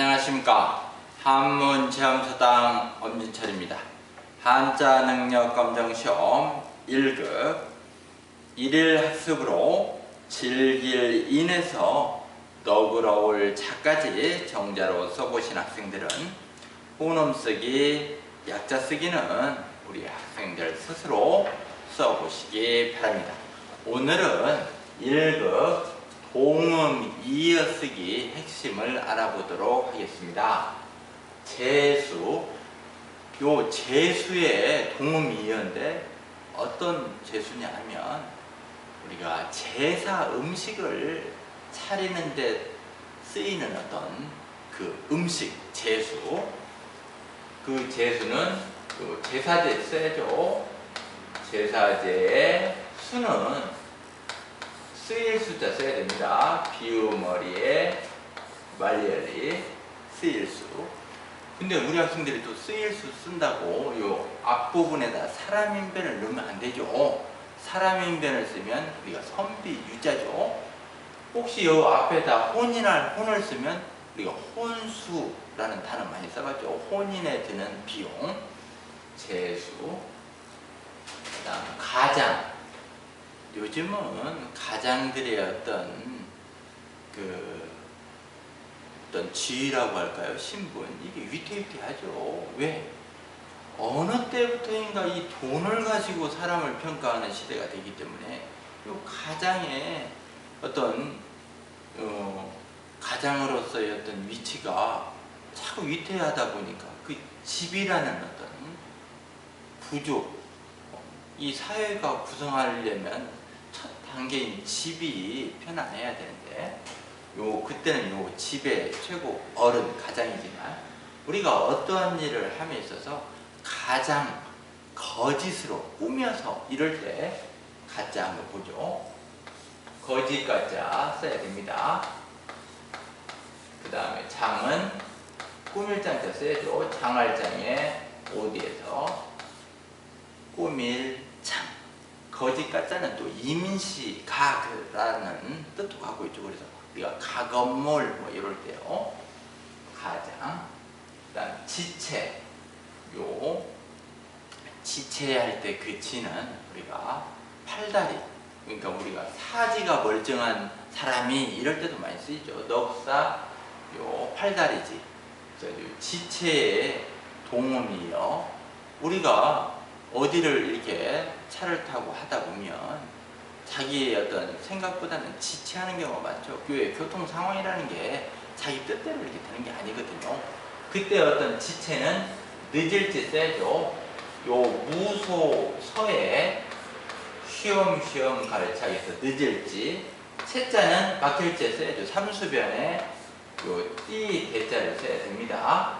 안녕하십니까. 한문체험서당 엄진철입니다. 한자 능력 검정 시험 1급. 1일 학습으로 즐길 인에서 너그러울 자까지 정자로 써보신 학생들은 호놈 쓰기, 약자 쓰기는 우리 학생들 스스로 써보시기 바랍니다. 오늘은 1급 동음 이어쓰기 핵심을 알아보도록 하겠습니다. 재수, 요 재수의 동음 이어인데 어떤 재수냐 하면 우리가 제사 음식을 차리는 데 쓰이는 어떤 그 음식, 재수 그 재수는 그 제사제 써야죠. 제사제의 수는 쓰일 숫자 써야 됩니다. 비우머리에 말리얼리 쓰일 수. 근데 우리 학생들이 또 쓰일 수 쓴다고 요 앞부분에다 사람 인변을 넣으면 안 되죠. 사람 인변을 쓰면 우리가 선비 유자죠. 혹시 요 앞에다 혼인할 혼을 쓰면 우리가 혼수라는 단어 많이 써봤죠. 혼인에 드는 비용, 재수, 그다음 가장. 요즘은 가장들의 어떤 그 어떤 지위라고 할까요? 신분 이게 위태위태하죠. 왜? 어느 때부터인가 이 돈을 가지고 사람을 평가하는 시대가 되기 때문에 이 가장의 어떤 어, 가장으로서의 어떤 위치가 자꾸 위태하다 보니까 그 집이라는 어떤 부족 이 사회가 구성하려면 첫 단계인 집이 편안해야 되는데 요 그때는 요 집의 최고 어른 가장이지만 우리가 어떠한 일을 함에 있어서 가장 거짓으로 꾸며서 이럴 때 가짜 한번 보죠. 거짓 가짜 써야 됩니다. 그 다음에 장은 꾸밀 장자 써야죠. 장할 장에 어디에서 꾸밀 장. 거짓 가짜는 또 임시 가그라는 뜻도 갖고 있죠. 그래서 우리가 가건몰 뭐 이럴 때요. 가장. 그 다음 지체. 요 지체할 때 그 지는 우리가 팔다리. 그러니까 우리가 사지가 멀쩡한 사람이 이럴 때도 많이 쓰이죠. 넉사, 요 팔다리지. 지체의 동음이요. 우리가 어디를 이렇게 차를 타고 하다 보면 자기의 어떤 생각보다는 지체하는 경우가 많죠. 교회 교통 상황이라는 게 자기 뜻대로 이렇게 되는 게 아니거든요. 그때 어떤 지체는 늦을지 써야죠. 요 무소서에 쉬엄쉬엄 가르차에서 늦을지 채자는 막힐지 써야죠. 삼수변에 요띠 대자를 써야 됩니다.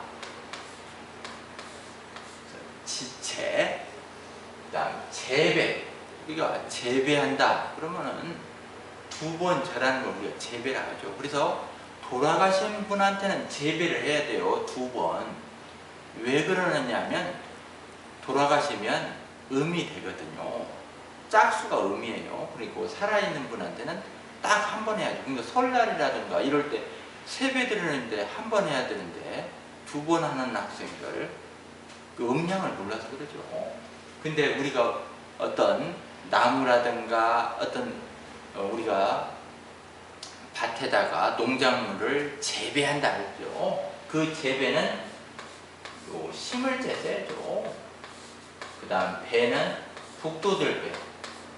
지체 그다음 재배 우리가 재배한다 그러면은 두 번 절하는 걸 우리가 재배라 하죠. 그래서 돌아가신 분한테는 재배를 해야 돼요. 두 번. 왜 그러느냐면 돌아가시면 음이 되거든요. 짝수가 음이에요. 그리고 살아있는 분한테는 딱 한 번 해야죠. 그러니까 설날이라든가 이럴 때 세배 드리는데 한 번 해야 되는데 두 번 하는 학생들 그 음량을 몰라서 그러죠. 근데 우리가 어떤 나무라든가 어떤 어, 우리가 밭에다가 농작물을 재배한다 그랬죠. 그 재배는 요 심을 재서야죠. 그 다음 배는 북도들배,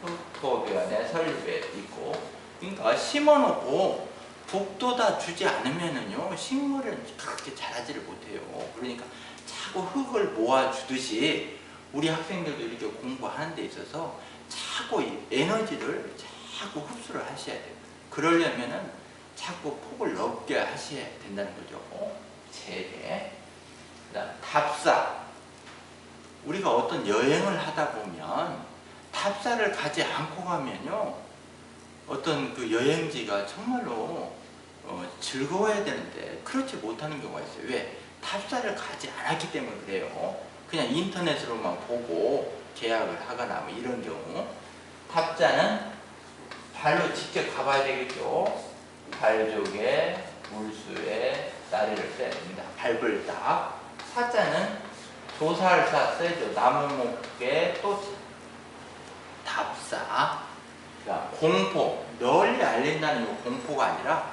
흑토변에 설배 있고 그러니까 심어놓고 북도다 주지 않으면은요 식물은 그렇게 자라지를 못해요. 그러니까 자꾸 흙을 모아주듯이 우리 학생들도 이렇게 공부하는 데 있어서 자꾸 에너지를 자꾸 흡수를 하셔야 돼요. 그러려면은 자꾸 폭을 넓게 하셔야 된다는 거죠. 재배. 그다음 답사. 우리가 어떤 여행을 하다 보면 답사를 가지 않고 가면요. 어떤 그 여행지가 정말로 어, 즐거워야 되는데 그렇지 못하는 경우가 있어요. 왜? 답사를 가지 않았기 때문에 그래요. 그냥 인터넷으로만 보고 계약을 하거나 뭐 이런 경우 탑자는 발로 직접 가봐야 되겠죠. 발족에 물수에 나리를 써야 됩니다. 밟을 다. 사자는 조살사 써야죠. 나무목에 또 답사. 그러니까 공포. 널리 알린다는 이 공포가 아니라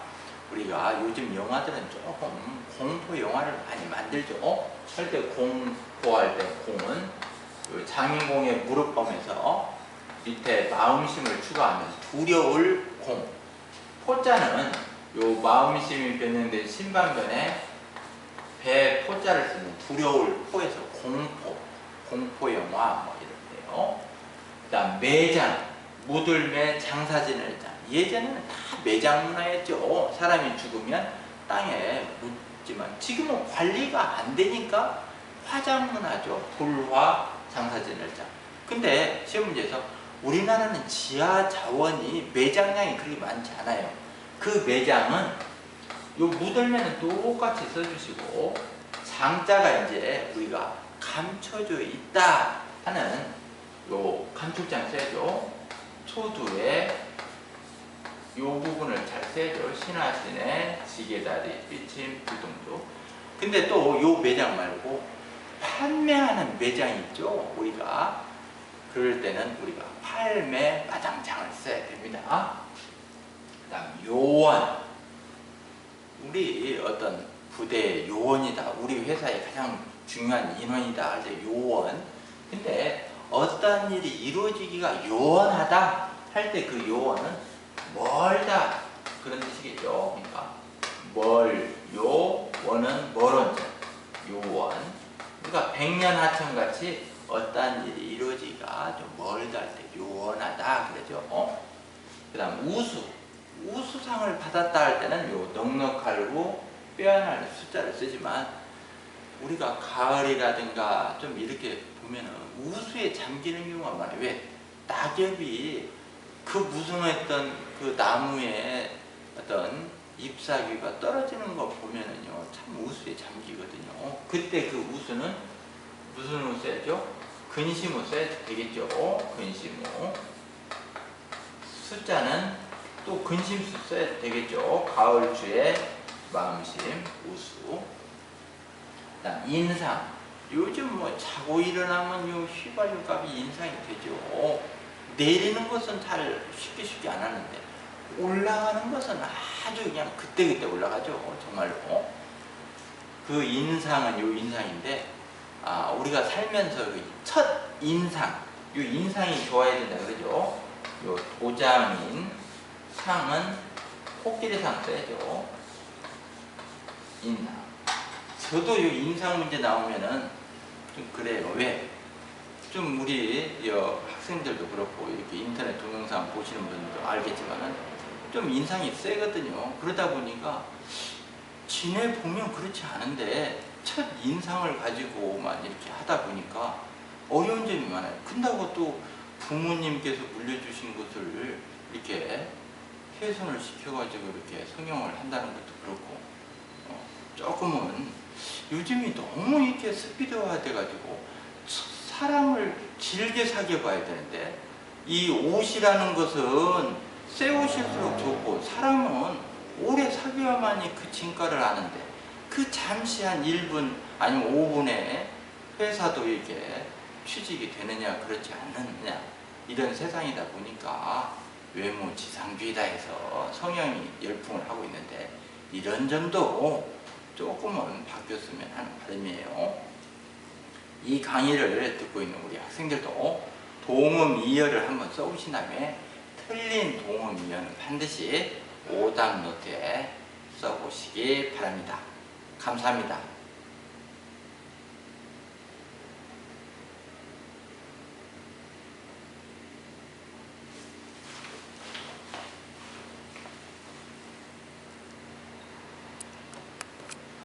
우리가 요즘 영화들은 조금 공포 영화를 많이 만들죠. 할때 공포할 때 공은 요 장인공의 무릎 범에서 밑에 마음심을 추가하면 두려울 공. 포자는 요 마음심이 변형된 신방변에 배 포자를 쓰는 두려울 포에서 공포, 공포 영화 뭐 이런데요. 그다음 매장, 무들매 장사진을 장. 예전에는 다 매장 문화였죠. 사람이 죽으면 땅에 묻지만 지금은 관리가 안 되니까 화장 문화죠. 불화 장사진을 장. 근데 시험 문제에서 우리나라는 지하 자원이 매장량이 그렇게 많지 않아요. 그 매장은 요 무들매는 똑같이 써주시고 장자가 이제 우리가 감춰져 있다 하는 요 감축장 써야죠. 초두에 요 부분을 잘 써야죠. 신하신의 지게다리, 삐침, 불동조. 근데 또요 매장 말고 판매하는 매장이 있죠. 우리가 그럴 때는 우리가 팔매 마장장을 써야 됩니다. 그 다음 요원. 우리 어떤 부대 요원이다. 우리 회사의 가장 중요한 인원이다. 할 때 요원. 근데 어떤 일이 이루어지기가 요원하다 할 때 그 요원은 멀다 그런 뜻이겠죠. 그러니까 멀, 요, 원은 멀은 자, 요원. 그러니까 백년 하천 같이 어떤 일이 이루어지기가 좀 멀다 할 때 요원하다 그러죠. 어? 그다음 우수. 우수상을 받았다 할 때는 요 넉넉하고 빼어날 숫자를 쓰지만 우리가 가을이라든가 좀 이렇게 보면은 우수에 잠기는 경우가 많아요. 왜? 낙엽이 그 무성했던 그 나무에 어떤 잎사귀가 떨어지는 거 보면은요 참 우수에 잠기거든요. 그때 그 우수는 무슨 우 써야죠? 근심우 써야 되겠죠. 근심우. 숫자는 또 근심수 써야 되겠죠. 가을주에 마음심, 우수. 그다음 인상. 요즘 뭐 자고 일어나면 요 휘발유 값이 인상이 되죠. 내리는 것은 잘 쉽게 쉽게 안 하는데 올라가는 것은 아주 그냥 그때그때 올라가죠. 정말로. 그 인상은 요 인상인데 아, 우리가 살면서 그첫 인상, 요 인상이 좋아야 된다 그러죠. 요 도장인 상은 코끼리 상 써야죠. 인상. 저도 요 인상 문제 나오면은 좀 그래요. 왜? 좀 우리 여 학생들도 그렇고 이렇게 인터넷 동영상 보시는 분들도 알겠지만은 좀 인상이 세거든요. 그러다 보니까 지내 보면 그렇지 않은데 첫 인상을 가지고만 이렇게 하다 보니까 어려운 점이 많아요. 근다고 또 부모님께서 물려주신 것을 이렇게 훼손을 시켜가지고 이렇게 성형을 한다는 것도 그렇고 어, 조금은 요즘이 너무 이렇게 스피드화 돼가지고 사람을 질게 사귀어 봐야 되는데 이 옷이라는 것은 새 옷일수록 좋고 사람은 오래 사귀어야만이 그 진가를 아는데 그 잠시 한 1분 아니면 5분에 회사도 이렇게 취직이 되느냐 그렇지 않느냐 이런 세상이다 보니까 외모 지상주의다 해서 성형이 열풍을 하고 있는데 이런 점도 조금은 바뀌었으면 하는 바람이에요. 이 강의를 듣고 있는 우리 학생들도 동음 이어를 한번 써보신 다음에 틀린 동음 이어는 반드시 오답 노트에 써보시기 바랍니다. 감사합니다.